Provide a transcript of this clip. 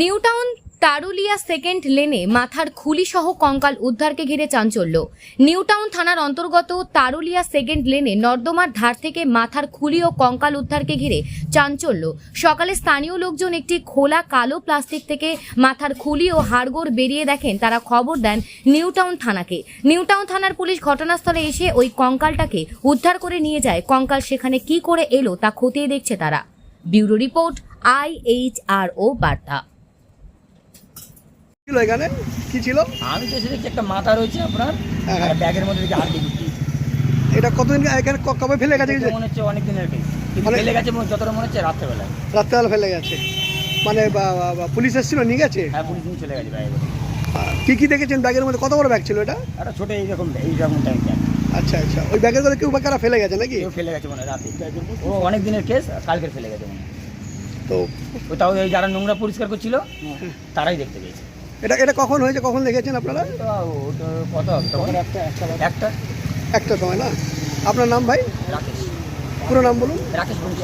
New Town তারুলিয়া second লেনে মাথার খুলি সহ কঙ্কাল উদ্ধারকে ঘিরে চাঞ্চল্য। নিউটাউন থানার অন্তর্গত তারুলিয়া সেকেন্ড লেনে নর্দমার ধার থেকে মাথার খুলি ও কঙ্কাল উদ্ধারকে ঘিরে চাঞ্চল্য। সকালে স্থানীয় লোকজন একটি খোলা কালো প্লাস্টিক থেকে মাথার খুলি ও হাড়গোড় বেরিয়ে দেখেন, তারা খবর দেন নিউটাউন থানাকে। নিউটাউন থানার পুলিশ ঘটনাস্থলে এসে ওই কঙ্কালটাকে উদ্ধার করে নিয়ে যায়। কঙ্কাল সেখানে কি করে এলো তা খতিয়ে দেখছে তারা। ব্যুরো রিপোর্ট, আইএইচআরও বার্তা। ছিল এখানে? কি ছিল? আমি তো এসে একটা মাথা রয়েছে আপনার হ্যাঁ। আর ব্যাগের মধ্যে দেখি গুটি এটা কতদিন এখানে ক- কবে ফেলে গেছে মনে হচ্ছে অনেক দিনের কিন্তু ফেলে গেছে মনে- যতটা মনে হচ্ছে রাত্রেবেলায়। রাত্রেবেলা ফেলে গেছে। মানে পুলিশ এসেছিল নিয়ে গেছে? হ্যাঁ পুলিশ নিয়ে চলে গেছে ব্যাগে কি কি দেখেছেন ব্যাগের মধ্যে? কত বড় ব্যাগ ছিল এটা? একটা ছোটো এইরকম এইরকম টাইম ব্যাগ আচ্ছা আচ্ছা। ওই ব্যাগের মধ্যে কেউ কারা ফেলে গেছে নাকি? ফেলে গেছে মনে হয় রাতে। ও অনেক দিনের কেস কালকের ফেলে গেছে মনে হয়। তো তাও এই যারা নোংরা পরিষ্কার করছিল তারাই দেখতে পেয়েছে। এটা এটা কখন হয়েছে কখন দেখেছেন আপনারা? একটা। একটা একটা সময় না? আপনার নাম ভাই? রাকেশ। পুরো নাম বলুন। রাকেশ বলছি।